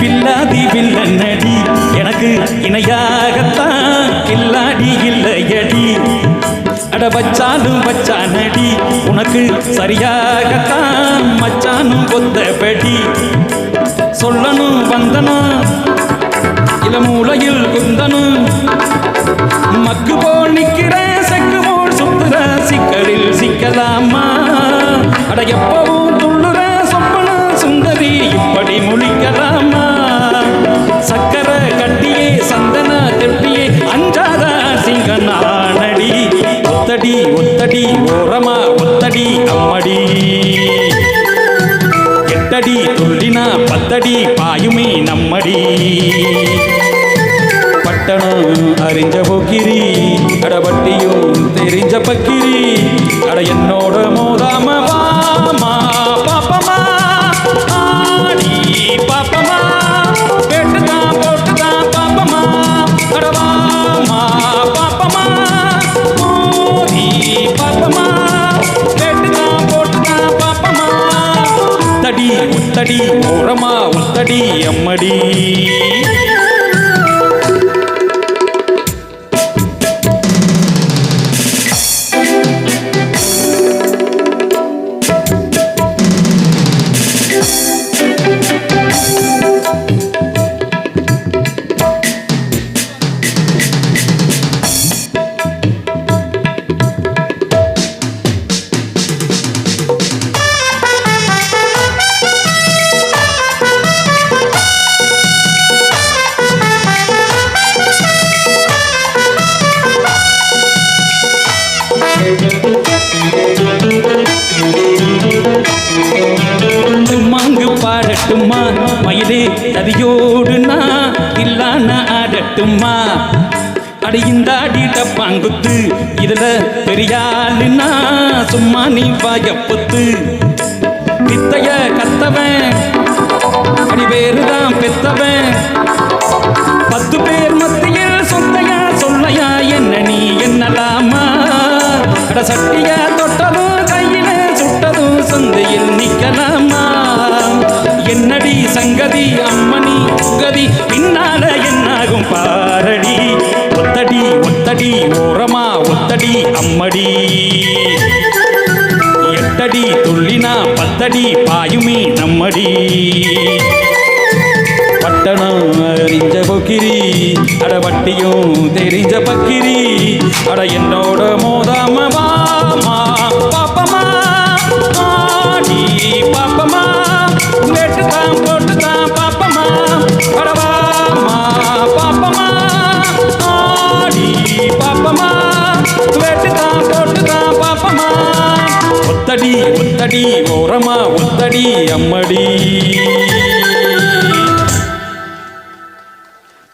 பில்லாதி வில்லனடி எனக்கு இணையாகத்தான் கில்லாடி இல்லையடி. அட வச்சாலும் வச்சானடி உனக்கு சரியாகத்தான் மச்சானும் கொத்தபடி சொல்லணும் வந்தனும் இளமூலையில் குந்தனும். மக்கு போல் நிற்கிற செக்கு போல் சுத்துற சிக்கலில் சிக்கலாமா? அட எப்போ ஒத்தடி ஒத்தடி ஓரமா ஒத்தடி அம்மடி. எட்டடி துள்ளினா பத்தடி பாயுமே நம்மடி. பட்டணம் அறிஞ்ச போக்கிரி அடபட்டியும் தெரிஞ்ச பக்கிரி. அட என்னோட மோதாம உத்தடி ஓரமா உத்தடி எம்மடி பாடட்டுமா மயிலே ததியோடு நான் இல்லான ஆடட்டுமா அடி இந்த பாங்குத்து இதுல பெரியாளுனா சும்மா நீ வாயப்பத்து பித்தைய கத்தவன் அடி பேருதான் பெத்தவன். பத்து பேர் மத்தியில் சொத்தையா சொல்லையா என்ன நீ என்னலாமா? அட சட்டியா தொட்டதும் கையில சுட்டதும் சந்தையில் நிக்கலாமா? என்னடி சங்கதி அம்மணி கதி பின்னால என்னாகும் பாரடி? ஒத்தடி ஒத்தடி ஓரமா ஒத்தடி அம்மடி. எட்டடி துள்ளினா பத்தடி பாயுமே நம்மடி. பட்டணம் அறிஞ்ச பொக்கிரி அட வட்டியும் தெரிஞ்ச பக்கிரி. அட என்னோ பாப்பமா வெட்டு போட்டுதான் பாப்பமா ஒத்தடி ஒத்தடி ஓரமா ஒத்தடி அம்மடி.